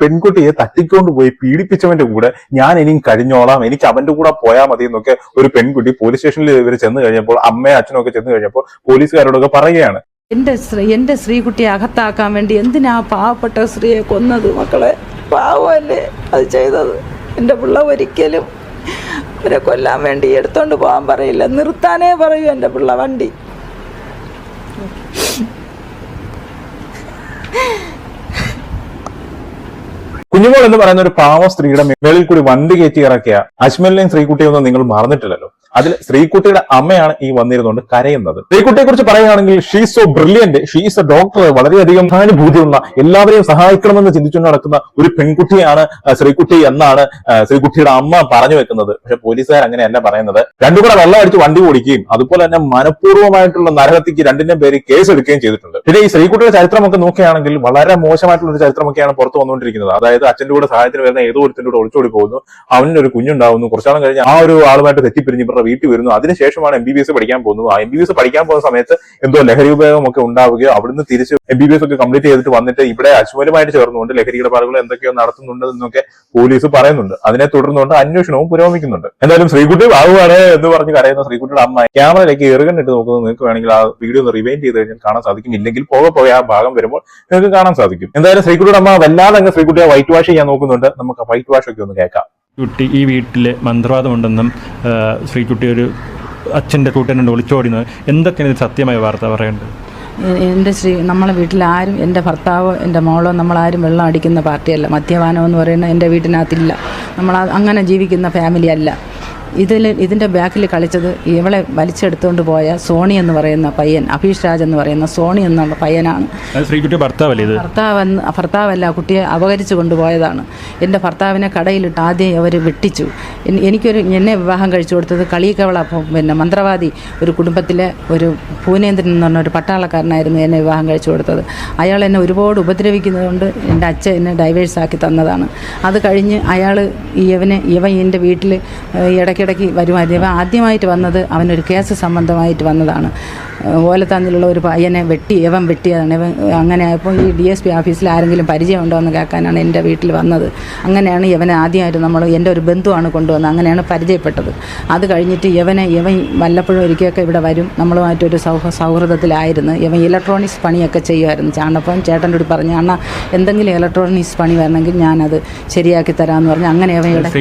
പെൺകുട്ടിയെ തട്ടിക്കൊണ്ട് പോയി പീഡിപ്പിച്ചവന്റെ കൂടെ ഞാൻ ഇനിയും കഴിഞ്ഞോളാം എനിക്ക് അവന്റെ കൂടെ പോയാൽ മതി എന്നൊക്കെ ഒരു പെൺകുട്ടി പോലീസ് സ്റ്റേഷനിൽ ഇവർ ചെന്ന് കഴിഞ്ഞപ്പോൾ അമ്മയും അച്ഛനും ഒക്കെ ചെന്ന് കഴിഞ്ഞപ്പോൾ പോലീസുകാരോടൊക്കെ പറയുകയാണ്. എന്റെ എന്റെ സ്ത്രീകുട്ടിയെ അകത്താക്കാൻ വേണ്ടി എന്തിനാ പാവപ്പെട്ട സ്ത്രീയെ കൊന്നത് മക്കളെ? പാവമല്ലേ അത് ചെയ്തത്? എന്റെ പിള്ള ഒരിക്കലും അവരെ കൊല്ലാൻ വേണ്ടി എടുത്തോണ്ട് പോകാൻ പറയില്ല. നിർത്താനേ പറയൂ എന്റെ പിള്ള വണ്ടി. കുഞ്ഞുമോൾ എന്ന് പറയുന്ന ഒരു പാവ സ്ത്രീയുടെ മേളിൽ കൂടി വണ്ടി കയറ്റി ഇറക്കിയ അജ്മലിനെയും ശ്രീകുട്ടിയൊന്നും നിങ്ങൾ മറന്നിട്ടില്ലല്ലോ. അതിൽ ശ്രീകുട്ടിയുടെ അമ്മയാണ് ഈ വന്നിരുന്നുകൊണ്ട് കരയുന്നത്. ശ്രീകുട്ടിയെ കുറിച്ച് പറയുകയാണെങ്കിൽ she's so brilliant she's a doctor വളരെയധികം സഹാനുഭൂതിയുള്ള എല്ലാവരെയും സഹായിക്കണമെന്ന് ചിന്തിച്ചുകൊണ്ട് നടക്കുന്ന ഒരു പെൺകുട്ടിയാണ് ശ്രീകുട്ടി എന്നാണ് ശ്രീകുട്ടിയുടെ അമ്മ പറഞ്ഞു വെക്കുന്നത്. പക്ഷെ പോലീസുകാർ അങ്ങനെയല്ല പറയുന്നത്. രണ്ടു കൂടെ വെള്ളം അടിച്ച് വണ്ടി ഓടിക്കുകയും അതുപോലെ തന്നെ മനഃപൂർവമായിട്ടുള്ള നരഹത്തിക്ക് രണ്ടിന്റെയും പേര് കേസ് എടുക്കുകയും ചെയ്തിട്ടുണ്ട്. പിന്നെ ഈ ശ്രീകുട്ടിയുടെ ചരിത്രമൊക്കെ നോക്കുകയാണെങ്കിൽ വളരെ മോശമായിട്ടുള്ള ഒരു ചരിത്രമൊക്കെയാണ് പുറത്തു വന്നുകൊണ്ടിരിക്കുന്നത്. അതായത് അച്ഛന്റെ കൂടെ സഹായത്തിന് വരുന്ന ഏതോ ഒരുത്തിന്റെ കൂടെ ഒളിച്ചോടി പോകുന്നു. അവനൊരു കുഞ്ഞുണ്ടാവുന്നു. കുറച്ചാളും കഴിഞ്ഞ് ആ ഒരു ആളുമായിട്ട് തെറ്റിപ്പിരിഞ്ഞ് ഇവരുടെ വീട്ടിൽ വരുന്നു. അതിനുശേഷമാണ് എം ബി ബി എസ് പഠിക്കാൻ പോകുന്നത്. ആ എം ബി ബി എസ് പഠിക്കാൻ പോകുന്ന സമയത്ത് എന്തോ ലഹരി ഉപയോഗം ഒക്കെ ഉണ്ടാവുകയോ അവിടുന്ന് തിരിച്ച് എം ബി ബി എസ് ഒക്കെ കംപ്ലീറ്റ് ചെയ്തിട്ട് വന്നിട്ട് ഇവിടെ അശ്വരമായിട്ട് ചേർന്നുകൊണ്ട് ലഹരി ഇടപാടുകൾ എന്തൊക്കെയോ നടത്തുന്നുണ്ട് എന്നൊക്കെ പോലീസ് പറയുന്നുണ്ട്. അതിനെ തുടർന്നുകൊണ്ട് അന്വേഷണവും പുരോഗമിക്കുന്നുണ്ട്. എന്തായാലും ശ്രീകുട്ടി ആവുകയാണ് എന്ന് പറഞ്ഞ് കരയുന്ന ശ്രീകുട്ടിയുടെ അമ്മ ക്യാമറയിലേക്ക് ഇറുകണ്ടിട്ട് നോക്കുന്നത് നിങ്ങൾക്ക് വേണമെങ്കിൽ ആ വീഡിയോ ഒന്ന് റിവൈൻഡ് ചെയ്ത് കഴിഞ്ഞാൽ കാണാൻ സാധിക്കും. ഇല്ലെങ്കിൽ പോകെ പോയ ആ ഭാഗം വരുമ്പോൾ നിങ്ങൾക്ക് കാണാൻ സാധിക്കും. എന്തായാലും ശ്രീകുട്ടിയുടെ അമ്മ വല്ലാതെ അങ്ങ് ശ്രീകുട്ടിയെ വൈറ്റ് വാഷ് ചെയ്യാൻ നോക്കുന്നുണ്ട്. നമുക്ക് വൈറ്റ് വാഷ് ഒക്കെ ഒന്ന് കേൾക്കാം. കുട്ടി ഈ വീട്ടിൽ മന്ത്രവാദമുണ്ടെന്നും ശ്രീ ശ്രീകുട്ടി ഒരു അച്ഛന്റെ കൂട്ടനുണ്ട് ഒളിച്ചോടിന്ന് എന്തൊക്കെയാണ് ഇത് സത്യമായ വാർത്ത പറയേണ്ടത്? എന്റെ ശ്രീ നമ്മളെ വീട്ടിലാരും എന്റെ ഭർത്താവോ എന്റെ മോളോ നമ്മളാരും വെള്ളം അടിക്കുന്ന പാർട്ടിയല്ല. മദ്യപാനം എന്ന് പറയുന്നത് എന്റെ വീട്ടിനകത്തില്ല. നമ്മൾ അങ്ങനെ ജീവിക്കുന്ന ഫാമിലി അല്ല. ഇതിൽ ഇതിന്റെ ബാക്കിൽ കളിച്ചത് ഇവളെ വലിച്ചെടുത്തുകൊണ്ട് പോയ സോണി എന്ന് പറയുന്ന പയ്യൻ അഭീഷ് രാജ് എന്ന് പറയുന്ന സോണി എന്നുള്ള പയ്യനാണ്. ഭർത്താവെന്ന് ഭർത്താവല്ല കുട്ടിയെ അപകരിച്ചു കൊണ്ടുപോയതാണ്. എന്റെ ഭർത്താവിനെ കടയിലിട്ട് ആദ്യം അവർ വെട്ടിച്ചു. എനിക്കൊരു എന്നെ വിവാഹം കഴിച്ചു കൊടുത്തത് കളിക്കവള പ- പിന്നെ മന്ത്രവാദി ഒരു കുടുംബത്തിലെ ഒരു ഭൂനേന്ദ്രൻ എന്ന് പറഞ്ഞ ഒരു പട്ടാളക്കാരനായിരുന്നു എന്നെ വിവാഹം കഴിച്ചു കൊടുത്തത്. അയാൾ എന്നെ ഒരുപാട് ഉപദ്രവിക്കുന്നതുകൊണ്ട് എന്റെ അച്ഛൻ എന്നെ ഡൈവേഴ്സ് ആക്കി തന്നതാണ്. അത് കഴിഞ്ഞ് അയാൾ ഇവനെ ഇവൻ എന്റെ വീട്ടിൽ ഇടയ്ക്കിടയ്ക്ക് വരുമായിരുന്നു. ഇവൻ ആദ്യമായിട്ട് വന്നത് അവനൊരു കേസ് സംബന്ധമായിട്ട് വന്നതാണ്. ഓലത്താന്നിലുള്ള ഒരു പയ്യനെ വെട്ടി ഇവൻ വെട്ടിയതാണ്. ഇവൻ അങ്ങനെ ആയപ്പോൾ ഈ ഡി എസ് പി ഓഫീസിൽ ആരെങ്കിലും പരിചയമുണ്ടോ എന്ന് കേൾക്കാനാണ് എന്റെ വീട്ടിൽ വന്നത്. അങ്ങനെയാണ് ഇവനെ ആദ്യമായിട്ട് നമ്മൾ എന്റെ ഒരു ബന്ധുവാണ് കൊണ്ടുവന്നത്. അങ്ങനെയാണ് പരിചയപ്പെട്ടത്. അത് കഴിഞ്ഞിട്ട് ഇവനെ ഇവൻ വല്ലപ്പോഴും ഒരിക്കലൊക്കെ ഇവിടെ വരും. നമ്മളുമായിട്ടൊരു സൗഹ സൗഹൃദത്തിലായിരുന്നു. ഇവൻ ഇലക്ട്രോണിക്സ് പണിയൊക്കെ ചെയ്യുമായിരുന്നു. ചാണ്ടപ്പം ചേട്ടന്റെ കൂടി പറഞ്ഞു അണ്ണാ എന്തെങ്കിലും ഇലക്ട്രോണിക്സ് പണി വരണമെങ്കിൽ ഞാനത് ശരിയാക്കി തരാമെന്ന് പറഞ്ഞു. അങ്ങനെ ഇവൻ ഇവിടെ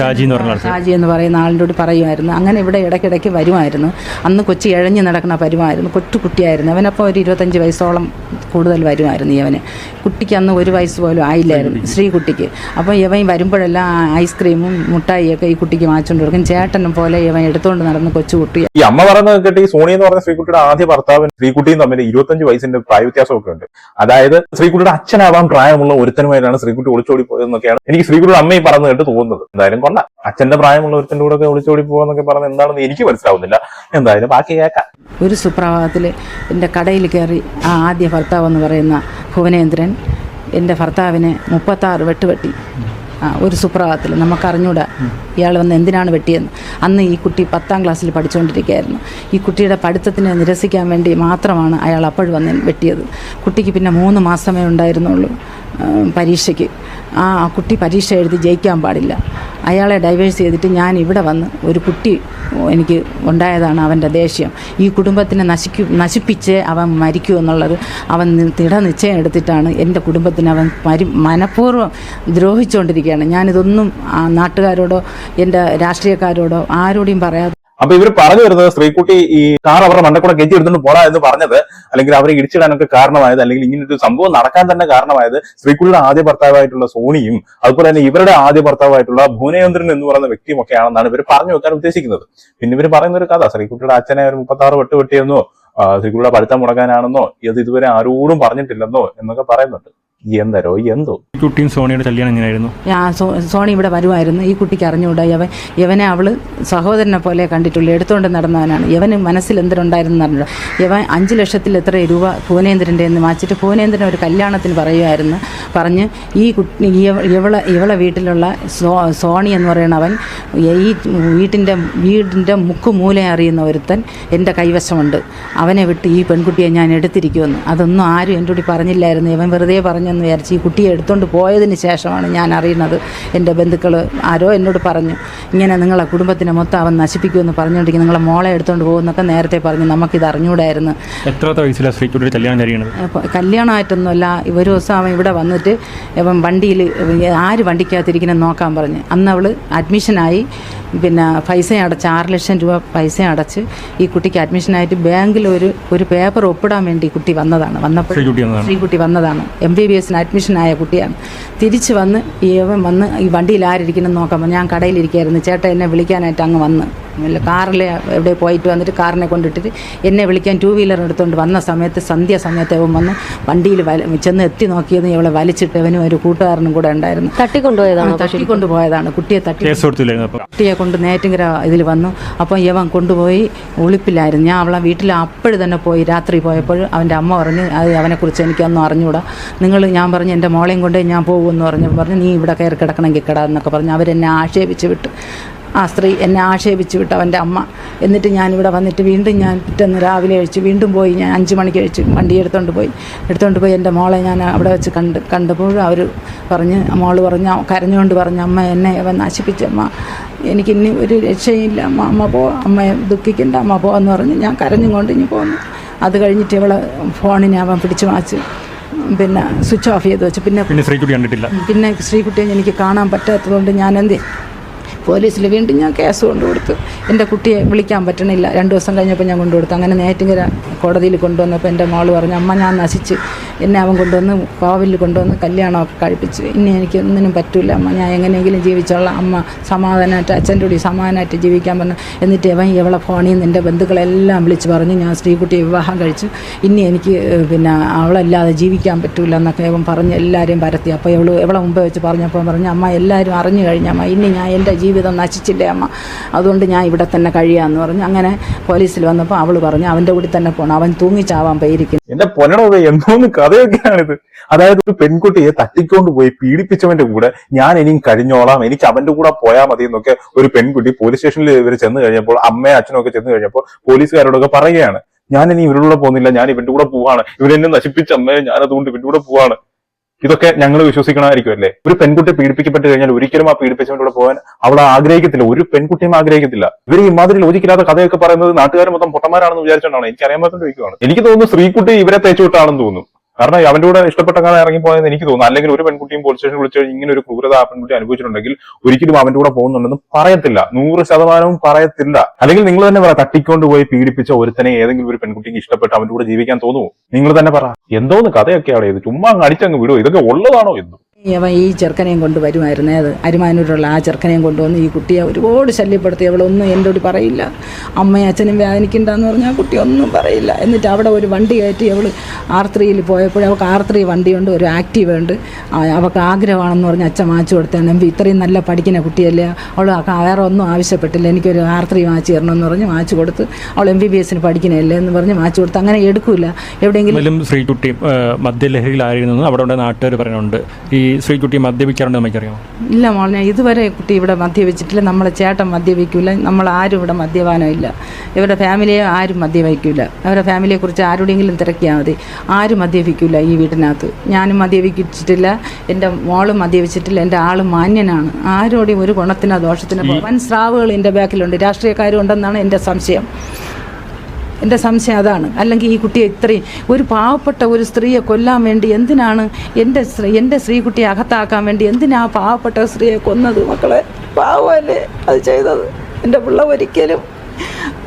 ഷാജി എന്ന് പറഞ്ഞ ഷാജി എന്ന് പറയുന്ന ആളിന്റെ കൂടി പറയുമായിരുന്നു. അങ്ങനെ ഇവിടെ ഇടയ്ക്കിടയ്ക്ക് വരുമായിരുന്നു. അന്ന് കൊച്ചി ഇഴഞ്ഞ് നടക്കുന്ന പരുമായിരുന്നു കൊച്ചു കുട്ടിയായിരുന്നു. അവനപ്പോൾ ഒരു ഇരുപത്തഞ്ച് വയസ്സോളം കൂടുതൽ വരുമായിരുന്നു ഇവന്. കുട്ടിക്ക് അന്ന് ഒരു വയസ്സ് പോലും ആയില്ലായിരുന്നു. ശ്രീകുട്ടിക്ക് അപ്പോൾ ഇവൻ വരുമ്പോഴെല്ലാം ഐസ്ക്രീമും മുട്ടായിയൊക്കെ ഈ കുട്ടിക്ക് വാങ്ങിച്ചുകൊണ്ട് കൊടുക്കും. ചേട്ടനും പോലെ ഇവൻ എടുത്തുകൊണ്ട് നടന്ന് കൊച്ചു കുട്ടി ഈ അമ്മ പറയുന്നത് കേട്ട് ഈ സോണി എന്ന് പറഞ്ഞ ശ്രീകുട്ടിയുടെ ആദ്യ ഭർത്താവ് ശ്രീകുട്ടിയും തമ്മിൽ ഇരുപത്തഞ്ച് വയസ്സിന്റെ പ്രായ വ്യത്യാസമൊക്കെ ഉണ്ട്. അതായത് ശ്രീകുട്ടിയുടെ അച്ഛനാവാൻ പ്രായമുള്ള ഒരുത്തനുമായിട്ടാണ് ശ്രീകുട്ടി ഒളിച്ചോടി പോയതെന്നൊക്കെയാണ് എനിക്ക് ശ്രീകുട്ടിയുടെ അമ്മയും പറഞ്ഞു കേട്ട് തോന്നുന്നത്. എന്തായാലും കൊള്ളാം. അച്ഛന്റെ പ്രായമുള്ള ഒരുത്തന്റെ കൂടെ ഒക്കെ ഒളിച്ചോടി പോകാന്നൊക്കെ പറഞ്ഞ എന്താണെന്ന് എനിക്ക് മനസ്സിലാവുന്നില്ല. എന്തായാലും ബാക്കി കേൾക്കാം. ഒരു സുപ്രഭാതത്തിൽ എന്റെ കടയിൽ കയറി ആ ആദ്യ ഭർത്താവ് എന്ന് പറയുന്ന ഭുവനേന്ദ്രൻ എന്റെ ഭർത്താവിനെ മുപ്പത്താറ് വെട്ടുവെട്ടി ആ ഒരു സുപ്രഭാതത്തിൽ നമുക്കറിഞ്ഞൂടാ ഇയാൾ വന്ന് എന്തിനാണ് വെട്ടിയെന്ന്. അന്ന് ഈ കുട്ടി പത്താം ക്ലാസ്സിൽ പഠിച്ചുകൊണ്ടിരിക്കുകയായിരുന്നു ഈ കുട്ടിയുടെ പഠിത്തത്തിനെ നിരസിക്കാൻ വേണ്ടി മാത്രമാണ് അയാൾ അപ്പോൾ വന്ന് വെട്ടിയത്. കുട്ടിക്ക് പിന്നെ മൂന്ന് മാസമേ ഉണ്ടായിരുന്നുള്ളൂ. പരീക്ഷയ്ക്ക്. ആ കുട്ടി പരീക്ഷ എഴുതി ജയിക്കാൻ പാടില്ല. അയാളെ ഡൈവേഴ്സ് ചെയ്തിട്ട് ഞാൻ ഇവിടെ വന്ന് ഒരു കുട്ടി എനിക്ക് ഉണ്ടായതാണ് അവന്റെ ദേഷ്യം. ഈ കുടുംബത്തിനെ നശിക്കു നശിപ്പിച്ച് അവൻ മരിക്കൂ എന്നുള്ളത് അവൻ ദൃഢനിശ്ചയം എടുത്തിട്ടാണ് എന്റെ കുടുംബത്തിന് അവൻ മരി മനഃപൂർവം ദ്രോഹിച്ചുകൊണ്ടിരിക്കുകയാണ് ഞാനിതൊന്നും നാട്ടുകാരോടോ എന്റെ രാഷ്ട്രീയക്കാരോടോ ആരോടെയും പറയാതെ അപ്പൊ ഇവർ പറഞ്ഞു വരുന്നത് സ്ത്രീക്കുട്ടി ഈ കാർ അവരുടെ മണ്ടക്കൂടെ കയറ്റി എടുത്തുകൊണ്ട് പോടാ എന്ന് പറഞ്ഞത്. അല്ലെങ്കിൽ അവരെ ഇടിച്ചിടാനൊക്കെ കാരണമായത് അല്ലെങ്കിൽ ഇങ്ങനെ ഒരു സംഭവം നടക്കാൻ തന്നെ കാരണമായത് സ്ത്രീക്കുട്ടിയുടെ ആദ്യ ഭർത്താവായിട്ടുള്ള സോണിയും അതുപോലെ തന്നെ ഇവരുടെ ആദ്യ ഭർത്താവായിട്ടുള്ള ഭുവനേന്ദ്രൻ എന്ന് പറയുന്ന വ്യക്തിയും ഒക്കെയാണെന്നാണ് ഇവർ പറഞ്ഞു വെക്കാൻ ഉദ്ദേശിക്കുന്നത്. പിന്നെ ഇവർ പറയുന്ന ഒരു കഥ സ്ത്രീക്കുട്ടിയുടെ അച്ഛനെ ഒരു മുപ്പത്താറ് വെട്ട് വെട്ടിയെന്നോ സ്ത്രീക്കുട്ടിയുടെ പഠിത്തം മുടക്കാനാണെന്നോ ഇത് ഇതുവരെ ആരോടും പറഞ്ഞിട്ടില്ലെന്നോ എന്നൊക്കെ പറയുന്നുണ്ട്. എന്തരോ എന്തോ. കുട്ടിയും സോണിയുടെ കല്യാണം എങ്ങനെയായിരുന്നു? ആ സോണി ഇവിടെ വരുമായിരുന്നു ഈ കുട്ടിക്ക് അറിഞ്ഞുകൂടാ. യവൻ യവനെ അവൾ സഹോദരനെ പോലെ കണ്ടിട്ടുള്ളൂ. എടുത്തുകൊണ്ട് നടന്നവനാണ്. യവന് മനസ്സിൽ എന്തിനുണ്ടായിരുന്നു അറിഞ്ഞു യവൻ അഞ്ച് ലക്ഷത്തിൽ എത്ര രൂപ ഭുവനേന്ദ്രന്റെ എന്ന് വാങ്ങിച്ചിട്ട് ഭുവനേന്ദ്രൻ ഒരു കല്യാണത്തിന് പറയുമായിരുന്നു. പറഞ്ഞ് ഈ കുട്ടി ഇവ- ഇവളെ ഇവളെ വീട്ടിലുള്ള സോ സോണി എന്ന് പറയുന്ന അവൻ ഈ വീട്ടിന്റെ വീടിന്റെ മുക്കുമൂലെ മൂല അറിയുന്ന ഒരുത്തൻ എന്റെ കൈവശമുണ്ട്. അവനെ വിട്ട് ഈ പെൺകുട്ടിയെ ഞാൻ എടുത്തിരിക്കുമെന്ന്. അതൊന്നും ആരും എന്റെ കൂടി പറഞ്ഞില്ലായിരുന്നു. ഇവൻ വെറുതെ പറഞ്ഞെന്ന് വിചാരിച്ച് ഈ കുട്ടിയെ എടുത്തുകൊണ്ട് പോയതിന് ശേഷമാണ് ഞാൻ അറിയുന്നത്. എന്റെ ബന്ധുക്കൾ ആരോ എന്നോട് പറഞ്ഞു ഇങ്ങനെ നിങ്ങളെ കുടുംബത്തിനെ മൊത്തം അവൻ നശിപ്പിക്കുമെന്ന് പറഞ്ഞുകൊണ്ടിരിക്കും നിങ്ങളെ മോളെ എടുത്തുകൊണ്ട് പോകുമെന്നൊക്കെ നേരത്തെ പറഞ്ഞു. നമുക്കിത് അറിഞ്ഞൂടായിരുന്നു എത്ര വയസ്സിലാണ് ശ്രീകുട്ടിയുടെ കല്യാണം കല്യാണമായിട്ടൊന്നുമല്ല ഒരു ദിവസം അവൻ ഇവിടെ വന്നിട്ട് ഇവൻ വണ്ടിയിൽ ആര് വണ്ടിക്കകത്തിരിക്കണം നോക്കാൻ പറഞ്ഞ്. അന്ന് അവൾ അഡ്മിഷനായി പിന്നെ പൈസ അടച്ച് ആറ് ലക്ഷം രൂപ പൈസ അടച്ച് ഈ കുട്ടിക്ക് അഡ്മിഷനായിട്ട് ബാങ്കിൽ ഒരു ഒരു പേപ്പർ ഒപ്പിടാൻ വേണ്ടി കുട്ടി വന്നതാണ്. വന്നപ്പോൾ ശ്രീകുട്ടി കുട്ടി ശ്രീകുട്ടി വന്നതാണ്. എം ബി ബി എസിന് അഡ്മിഷനായ കുട്ടിയാണ് തിരിച്ച് വന്ന് ഈ വന്ന് ഈ വണ്ടിയിൽ ആരിരിക്കണം നോക്കാൻ ഞാൻ കടയിലിരിക്കുകയായിരുന്നു. ചേട്ടൻ എന്നെ വിളിക്കാനായിട്ട് അങ്ങ് വന്ന്. വല്ല കാറിൽ എവിടെ പോയിട്ട് വന്നിട്ട് കാറിനെ കൊണ്ടിട്ടിട്ട് എന്നെ വിളിക്കാൻ ടൂ വീലർ എടുത്തുകൊണ്ട് വന്ന സമയത്ത് സന്ധ്യ സമയത്ത് അവൻ വന്ന് വണ്ടിയിൽ വലി ചെന്ന് എത്തി നോക്കിയത് ഇവളെ വലിച്ചിട്ട് അവനും ഒരു കൂട്ടുകാരനും കൂടെ ഉണ്ടായിരുന്നു. തട്ടിക്കൊണ്ടുപോയതാണ് തട്ടിക്കൊണ്ടുപോയതാണ് കുട്ടിയെ തട്ടി കുട്ടിയെ കൊണ്ട് നേറ്റിങ്കര ഇതിൽ വന്നു. അപ്പം ഇവൻ കൊണ്ടുപോയി ഒളിപ്പിലായിരുന്നു ഞാൻ അവളെ വീട്ടിൽ അപ്പോഴും തന്നെ പോയി രാത്രി പോയപ്പോൾ അവന്റെ അമ്മ പറഞ്ഞു അത് അവനെക്കുറിച്ച് എനിക്കൊന്നും അറിഞ്ഞുകൂടാ നിങ്ങൾ ഞാൻ പറഞ്ഞു എന്റെ മോളെയും കൊണ്ടേ ഞാൻ പോകുമെന്ന് പറഞ്ഞു. പറഞ്ഞു നീ ഇവിടെ കയറി കിടക്കണമെങ്കിൽ കിടാ എന്നൊക്കെ പറഞ്ഞു. അവരെന്നെ ആക്ഷേപിച്ച് വിട്ട്. ആ സ്ത്രീ എന്നെ ആക്ഷേപിച്ചു വിട്ട് അവന്റെ അമ്മ. എന്നിട്ട് ഞാനിവിടെ വന്നിട്ട് വീണ്ടും ഞാൻ പിറ്റേന്ന് രാവിലെ കഴിച്ചു വീണ്ടും പോയി. ഞാൻ അഞ്ച് മണിക്ക് കഴിച്ചു വണ്ടി എടുത്തുകൊണ്ട് പോയി. എടുത്തുകൊണ്ട് പോയി എന്റെ മോളെ ഞാൻ അവിടെ വെച്ച് കണ്ട് കണ്ടപ്പോൾ അവർ പറഞ്ഞ് മോൾ പറഞ്ഞ് കരഞ്ഞുകൊണ്ട് പറഞ്ഞു അമ്മ എന്നെ അവൻ നശിപ്പിച്ചമ്മ എനിക്കിനി ഒരു രക്ഷയില്ല അമ്മ അമ്മ പോ അമ്മയെ ദുഃഖിക്കണ്ട അമ്മ പോന്ന് പറഞ്ഞ് ഞാൻ കരഞ്ഞുകൊണ്ട് ഇനി പോന്നു. അത് കഴിഞ്ഞിട്ട് ഇവളെ ഫോണിനെ അവൻ പിടിച്ചു വാച്ച് പിന്നെ സ്വിച്ച് ഓഫ് ചെയ്ത് വെച്ചു. പിന്നെ പിന്നെ ശ്രീകുട്ടി കണ്ടിട്ടില്ല. പിന്നെ ശ്രീകുട്ടിയെ എനിക്ക് കാണാൻ പറ്റാത്തതുകൊണ്ട് ഞാൻ എന്ത് പോലീസിൽ വീണ്ടും ഞാൻ കേസ് കൊണ്ടു കൊടുത്തു എന്റെ കുട്ടിയെ വിളിക്കാൻ പറ്റണില്ല. രണ്ട് ദിവസം കഴിഞ്ഞപ്പോൾ ഞാൻ കൊണ്ടു കൊടുത്തു അങ്ങനെ നേറ്റിങ്ങര കോടതിയിൽ കൊണ്ടുവന്നപ്പോൾ എന്റെ മോൾ പറഞ്ഞു അമ്മ ഞാൻ നശിച്ച്. എന്നെ അവൻ കൊണ്ടുവന്ന് കോവിലിൽ കൊണ്ടുവന്ന് കല്യാണമൊക്കെ കഴിപ്പിച്ച്. ഇനി എനിക്ക് ഒന്നിനും പറ്റില്ല അമ്മ. ഞാൻ എങ്ങനെയെങ്കിലും ജീവിച്ചോളാം. അമ്മ സമാധാനമായിട്ട് അച്ഛന്റെ കൂടി സമാധാനമായിട്ട് ജീവിക്കാൻ പറഞ്ഞു. എന്നിട്ട് അവൻ ഇവളെ ഫോണിൽ നിന്ന് എന്റെ ബന്ധുക്കളെല്ലാം വിളിച്ച് പറഞ്ഞു. ഞാൻ സ്ത്രീകുട്ടിയെ വിവാഹം കഴിച്ചു. ഇനി എനിക്ക് പിന്നെ അവളല്ലാതെ ജീവിക്കാൻ പറ്റില്ല എന്നൊക്കെ അവൻ പറഞ്ഞ് എല്ലാവരെയും പരത്തി. അപ്പോൾ ഇവൾ ഇവളെ മുമ്പേ വെച്ച് പറഞ്ഞപ്പോൾ പറഞ്ഞു അമ്മ എല്ലാവരും അറിഞ്ഞു കഴിഞ്ഞമ്മ ഇനി ഞാൻ എന്റെ ജീവിതം നശിച്ചില്ലേ അമ്മ? അതുകൊണ്ട് ഞാൻ ഇവിടെ തന്നെ കഴിയാമെന്ന് പറഞ്ഞു. അങ്ങനെ പോലീസിൽ വന്നപ്പോൾ അവൾ പറഞ്ഞു അവന്റെ കൂടി തന്നെ പോകണം അവൻ തൂങ്ങിച്ചാവാൻ പോയിരിക്കുന്നു എന്റെ പൊന്നടവ് എന്തോന്ന് കഥയൊക്കെയാണിത് അതായത് ഒരു പെൺകുട്ടിയെ തട്ടിക്കൊണ്ട് പോയി പീഡിപ്പിച്ചവന്റെ കൂടെ ഞാൻ ഇനിയും കഴിഞ്ഞോളാം എനിക്ക് അവന്റെ കൂടെ പോയാൽ മതി എന്നൊക്കെ ഒരു പെൺകുട്ടി പോലീസ് സ്റ്റേഷനിൽ ഇവർ ചെന്ന് കഴിഞ്ഞപ്പോൾ അമ്മയും അച്ഛനും ഒക്കെ ചെന്ന് കഴിഞ്ഞപ്പോൾ പോലീസുകാരോടൊക്കെ പറയുകയാണ്. ഞാൻ ഇനി ഇവരുടെ കൂടെ പോകുന്നില്ല ഞാൻ ഇവന്റെ കൂടെ പോവാണ്. ഇവരെന്നെ നശിപ്പിച്ച അമ്മയെ ഞാൻ അതുകൊണ്ട് ഇവന്റെ കൂടെ പോവാണ്. ഇതൊക്കെ ഞങ്ങൾ വിശ്വസിക്കണമായിരിക്കും അല്ലേ? ഒരു പെൺകുട്ടി പീഡിപ്പിക്കപ്പെട്ട് കഴിഞ്ഞാൽ ഒരിക്കലും ആ പീഡിപ്പിച്ചവന്റെ കൂടെ പോകാൻ അവൾ ആഗ്രഹിക്കത്തില്ല. ഒരു പെൺകുട്ടിയും ആഗ്രഹിക്കത്തില്ല. ഇവർ ഇമാതിരി ലോജിക്കില്ലാത്ത കഥയൊക്കെ പറയുന്നത് നാട്ടുകാർ മൊത്തം പൊട്ടന്മാരാണെന്ന് വിചാരിച്ചോണ്ടാണ് എനിക്ക് അറിയാൻ പറ്റുന്ന ചോദിക്കുവാണ് എനിക്ക് തോന്നുന്നു സ്ത്രീക്കുട്ടി ഇവരെ തേച്ചു വിട്ടാണെന്ന് തോന്നുന്നു. കാരണം അവന്റെ കൂടെ ഇഷ്ടപ്പെട്ട കാലം ഇറങ്ങിപ്പോയെന്ന് എനിക്ക് തോന്നുന്നു. അല്ലെങ്കിൽ ഒരു പെൺകുട്ടിയും പോലീസ് സ്റ്റേഷൻ വിളിച്ചു ഇങ്ങനെ ഒരു ക്രൂരത ആ പെൺകുട്ടി അനുഭവിച്ചിട്ടുണ്ടെങ്കിൽ ഒരിക്കലും അവന്റെ കൂടെ പോകുന്നുണ്ടെന്ന് പറയത്തില്ല. നൂറ് ശതമാനവും പറയത്തില്ല. അല്ലെങ്കിൽ നിങ്ങൾ തന്നെ പറ തട്ടിക്കൊണ്ട് പോയി പീഡിപ്പിച്ച ഒരുത്തനെ ഏതെങ്കിലും ഒരു പെൺകുട്ടിക്ക് ഇഷ്ടപ്പെട്ട് അവന്റെ കൂടെ ജീവിക്കാൻ തോന്നുമോ നിങ്ങൾ തന്നെ പറ. എന്തോന്ന് കഥയൊക്കെയാണ് ഇത് ചുമ്മാ അടിച്ചങ്ങ് വിടുവോ? ഇതൊക്കെ ഉള്ളതാണോ എന്തോ അവൻ ഈ ചെറുക്കനെയും കൊണ്ട് വരുമായിരുന്നേ. അത് അരുമാനൂരുള്ള ആ ചെറുക്കനെയും കൊണ്ടുവന്ന് ഈ കുട്ടിയെ ഒരുപാട് ശല്യപ്പെടുത്തി. അവളൊന്നും എന്റെ കൂടി പറയില്ല. അമ്മയും അച്ഛനും വേദനിക്കണ്ടെന്ന് പറഞ്ഞാൽ കുട്ടി ഒന്നും പറയില്ല. എന്നിട്ട് അവിടെ ഒരു വണ്ടി കയറ്റി അവൾ ആർ ത്രീയിൽ പോയപ്പോൾ അവൾക്ക് ആർ ത്രീ വണ്ടിയുണ്ട് ഒരു ആക്റ്റീവ് ഉണ്ട്. അവൾക്ക് ആഗ്രഹമാണെന്ന് പറഞ്ഞ് അച്ഛൻ വാങ്ങിച്ചു കൊടുത്താണ് ഇത്രയും നല്ല പഠിക്കുന്ന കുട്ടിയല്ലേ? അവൾ വേറെ ഒന്നും ആവശ്യപ്പെട്ടില്ല. എനിക്കൊരു ആർ ത്രീ വാങ്ങിച്ചു തരണമെന്ന് പറഞ്ഞ് വാങ്ങിച്ചു കൊടുത്ത് അവൾ എം ബി ബി എസിന് പഠിക്കണല്ലേ എന്ന് പറഞ്ഞ് വാങ്ങിച്ചു കൊടുത്ത് അങ്ങനെ എടുക്കില്ല എവിടെയെങ്കിലും ശ്രീകുട്ടി മദ്യലഹരിയിലായിരുന്നു അവിടെ നാട്ടുകാർ പറയുന്നുണ്ട്. ഈ ശ്രീകുട്ടി മദ്യപിക്കാറുണ്ട് നമുക്കറിയാം ഇല്ല മോളെ ഇതുവരെ കുട്ടി ഇവിടെ മദ്യപിച്ചിട്ടില്ല. നമ്മളെ ചേട്ടൻ മദ്യപിക്കില്ല നമ്മൾ ആരും ഇവിടെ മദ്യപാനം ഇല്ല ഇവരുടെ ഫാമിലിയെ ആരും മദ്യപിക്കില്ല അവരുടെ ഫാമിലിയെക്കുറിച്ച് ആരുടെയെങ്കിലും തിരക്കിയാൽ മതി. ആരും മദ്യപിക്കില്ല ഈ വീട്ടിനകത്ത് ഞാനും മദ്യപിച്ചിട്ടില്ല. എന്റെ മോളും മദ്യപിച്ചിട്ടില്ല. എന്റെ ആളും മാന്യനാണ്. ആരോടെയും ഒരു ഗുണത്തിനോ ദോഷത്തിനോ വൻ സ്രാവുകൾ എന്റെ ബാക്കിലുണ്ട്. രാഷ്ട്രീയക്കാരും ഉണ്ടെന്നാണ് എന്റെ സംശയം. എന്റെ സംശയം അതാണ്. അല്ലെങ്കിൽ ഈ കുട്ടിയെ ഇത്രയും ഒരു പാവപ്പെട്ട ഒരു സ്ത്രീയെ കൊല്ലാൻ വേണ്ടി എന്തിനാണ് എന്റെ സ്ത്രീ എന്റെ സ്ത്രീകുട്ടിയെ അകത്താക്കാൻ വേണ്ടി എന്തിനാ പാവപ്പെട്ട സ്ത്രീയെ കൊന്നത് മക്കളെ? പാവമല്ലേ അത് ചെയ്തത്. എന്റെ പിള്ള ഒരിക്കലും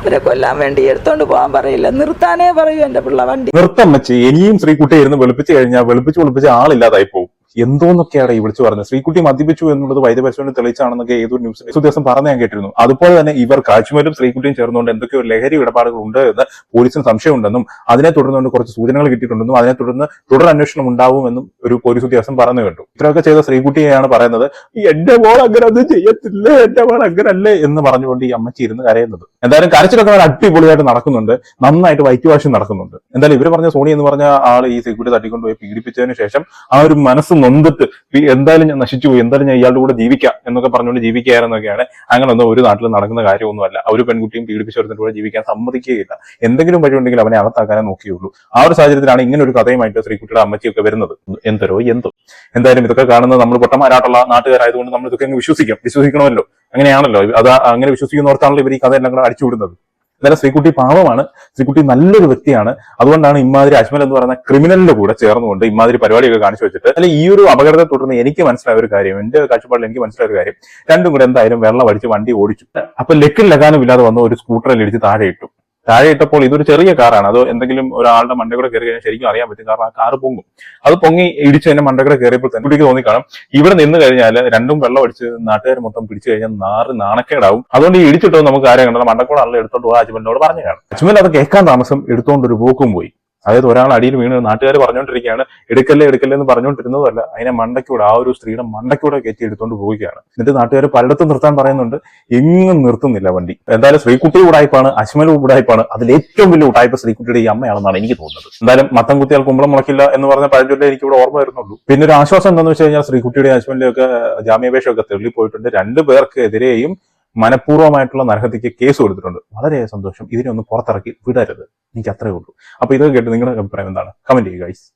അവരെ കൊല്ലാൻ വേണ്ടി എടുത്തോണ്ട് പോകാൻ പറയില്ല. നിർത്താനേ പറയൂ എന്റെ പിള്ള വണ്ടി. നിർത്തമ്മച്ചി ഇനിയും ശ്രീകുട്ടി ഇരുന്ന് വെളുപ്പിച്ച് കഴിഞ്ഞാൽ വെളുപ്പിച്ച് വെളുപ്പിച്ച് ആളില്ലാതായി പോകും എന്തോന്നൊക്കെയാണ് ഈ വിളിച്ചു പറഞ്ഞത്? ശ്രീകുട്ടി മദ്യപിച്ചു എന്നുള്ളത് വൈദ്യപരിശോധന തെളിയിച്ചാണെന്നൊക്കെ ഏതൊരു ന്യൂസ് ദിവസം പറഞ്ഞു ഞാൻ കേട്ടിരുന്നു. അതുപോലെ തന്നെ ഇവർ കാശ്മീരും ശ്രീകുട്ടിയും ചേർന്നുകൊണ്ട് എന്തൊക്കെയോ ലഹരി ഇടപാടുകൾ ഉണ്ട് എന്ന് പോലീസിന് സംശയമുണ്ടെന്നും അതിനെ തുടർന്നുകൊണ്ട് കുറച്ച് സൂചനകൾ കിട്ടിയിട്ടുണ്ടെന്നും അതിനെ തുടർന്ന് തുടർ അന്വേഷണം ഉണ്ടാവുമെന്നും ഒരു പോലീസ് ഉദ്യോഗസ്ഥൻ പറഞ്ഞു കേട്ടു. ഇത്രയൊക്കെ ചെയ്ത ശ്രീകുട്ടിയെയാണ് പറയുന്നത്. എന്റെ മോൾ അങ്ങനെ അത് ചെയ്യത്തില്ല. എന്റെ മോൾ അങ്ങനെ അല്ലേ എന്ന് പറഞ്ഞുകൊണ്ട് ഈ അമ്മച്ചി ഇരുന്ന് കരയുന്നത്. എന്തായാലും കരച്ചിലൊക്കെ അവർ അടിപൊളിയായിട്ട് നടക്കുന്നുണ്ട്. നന്നായിട്ട് വൈറ്റ് വാഷ് നടക്കുന്നുണ്ട്. എന്തായാലും ഇവർ പറഞ്ഞ സോണി എന്ന് പറഞ്ഞ ആൾ ഈ ശ്രീകുട്ടി തട്ടിക്കൊണ്ടുപോയി പീഡിപ്പിച്ചതിന് ശേഷം ആ ഒരു മനസ്സ് നൊന്തിട്ട് എന്തായാലും ഞാൻ നശിച്ചു പോയി എന്തായാലും ഞാൻ ഇയാളുടെ കൂടെ ജീവിക്കാം എന്നൊക്കെ പറഞ്ഞുകൊണ്ട് ജീവിക്കുകയായിരുന്നൊക്കെയാണ്. അങ്ങനെ ഒന്നും ഒരു നാട്ടിൽ നടക്കുന്ന കാര്യമൊന്നുമല്ല. ഒരു പെൺകുട്ടിയും പീഡിപ്പിച്ചവരുടെ കൂടെ ജീവിക്കാൻ സമ്മതിക്കുകയില്ല. എന്തെങ്കിലും വഴി ഉണ്ടെങ്കിൽ അവനെ അകത്താക്കാനേ നോക്കിയുള്ളൂ. ആ ഒരു സാഹചര്യത്തിലാണ് ഇങ്ങനെ ഒരു കഥയുമായിട്ട് ശ്രീകുട്ടിയുടെ അമ്മച്ചിയൊക്കെ വരുന്നത്. എന്തരോ എന്തോ. എന്തായാലും ഇതൊക്കെ കാണുന്നത് നമ്മൾ പൊട്ടന്മാരായിട്ടുള്ള നാട്ടുകാരായതുകൊണ്ട് നമ്മൾ ഇതൊക്കെ അങ്ങ് വിശ്വസിക്കാം. വിശ്വസിക്കണമല്ലോ. അങ്ങനെയാണല്ലോ. അത് അങ്ങനെ വിശ്വസിക്കുന്നവർക്കാണല്ലോ ഇവർ ഈ കഥയെല്ലാം കൂടെ അടിച്ചുവിടുന്നത്. എന്തായാലും ശ്രീകുട്ടി പാവമാണ്. ശ്രീകുട്ടി നല്ലൊരു വ്യക്തിയാണ്. അതുകൊണ്ടാണ് ഇമാതിരി അജ്മൽ എന്ന് പറയുന്ന ക്രിമിനലിന്റെ കൂടെ ചേർന്നുകൊണ്ട് ഇമാതിരി പരിപാടിയൊക്കെ കാണിച്ചു വെച്ചിട്ട് അല്ലെ ഈ ഒരു അപകടത്തെ തുടർന്ന് എനിക്ക് മനസ്സിലായ ഒരു കാര്യം എന്റെ കാഴ്ചപ്പാടിൽ എനിക്ക് മനസ്സിലായ ഒരു കാര്യം. രണ്ടും കൂടെ എന്തായാലും വെള്ളം അടിച്ച് വണ്ടി ഓടിച്ചു. അപ്പൊ ലക്കിൽ ലഗാനും ഇല്ലാതെ വന്ന ഒരു സ്കൂട്ടറിൽ ഇടിച്ച് താഴെ ഇട്ടു. താഴെ ഇട്ടപ്പോൾ ഇതൊരു ചെറിയ കാറാണ് അത് എന്തെങ്കിലും ഒരാളുടെ മണ്ടകൂടെ കയറി കഴിഞ്ഞാൽ ശരിക്കും അറിയാൻ പറ്റും. കാരണം ആ കാറ് പൊങ്ങും. അത് പൊങ്ങി ഇടിച്ച് തന്നെ മണ്ടകൂടെ കയറിയപ്പോൾ തന്നെ കുട്ടിക്ക് തോന്നിക്കാണും ഇവിടെ നിന്ന് കഴിഞ്ഞാൽ രണ്ടും വെള്ളം അടിച്ച് നാട്ടുകാർ മൊത്തം പിടിച്ചു കഴിഞ്ഞാൽ നാറ് നാണക്കേടാവും. അതുകൊണ്ട് ഈ ഇടിച്ചിട്ടോ നമുക്ക് ആരെയും കണ്ടത് മണ്ടക്കൂടാണല്ലോ എടുത്തോണ്ട് പോകാൻ അജ്മലിനോട് പറഞ്ഞു കാണും. അജ്മൽ അത് കേൾക്കാൻ താമസം എടുത്തോണ്ട് ഒരു പോക്കും പോയി. അതായത് ഒരാൾ അടിയിൽ വീണ് നാട്ടുകാർ പറഞ്ഞുകൊണ്ടിരിക്കുകയാണ് എടുക്കല്ലേ എടുക്കല്ലേ എന്ന് പറഞ്ഞുകൊണ്ടിരുന്നതല്ല അതിനെ മണ്ടയ്ക്കൂടെ ആ ഒരു സ്ത്രീയുടെ മണ്ടക്കൂടെ കയറ്റി എടുത്തുകൊണ്ട് പോവുകയാണ്. എന്നിട്ട് നാട്ടുകാർ പലയിടത്തും നിർത്താൻ പറയുന്നുണ്ട് എങ്ങും നിർത്തുന്നില്ല വണ്ടി. എന്തായാലും ശ്രീകുട്ടി ഉടായ്പാണ് അശ്മൽ ഉടായ്പാണ് അതിൽ ഏറ്റവും വലിയ ഉടായ്പ ശ്രീകുട്ടിയുടെ ഈ അമ്മയാണെന്നാണ് എനിക്ക് തോന്നുന്നത്. എന്തായാലും മത്തം കുത്തിയാൽ കുമ്പളം മുളക്കില്ല എന്ന് പറഞ്ഞ പഴഞ്ചൊല്ലേ എനിക്ക് ഇവിടെ ഓർമ്മ വരുന്നുള്ളൂ. പിന്നെ ഒരു ആശ്വാസം എന്താണെന്ന് വെച്ച് കഴിഞ്ഞാൽ ശ്രീകുട്ടിയുടെ അശ്മലിന്റെ ഒക്കെ ജാമ്യാപേക്ഷയൊക്കെ തള്ളിപ്പോയിട്ടുണ്ട് രണ്ടു പേർക്കെതിരെയും മനഃപൂർവമായിട്ടുള്ള നരഹത്യക്ക് കേസ് കൊടുത്തിട്ടുണ്ട്. വളരെ സന്തോഷം. ഇതിനെ ഒന്ന് പുറത്തിറക്കി വിടരുത്. എനിക്ക് അത്രേ ഉള്ളൂ. അപ്പൊ ഇതൊക്കെ കേട്ട് നിങ്ങളുടെ അഭിപ്രായം എന്താണ്? കമന്റ് ചെയ്യുക ഗൈസ്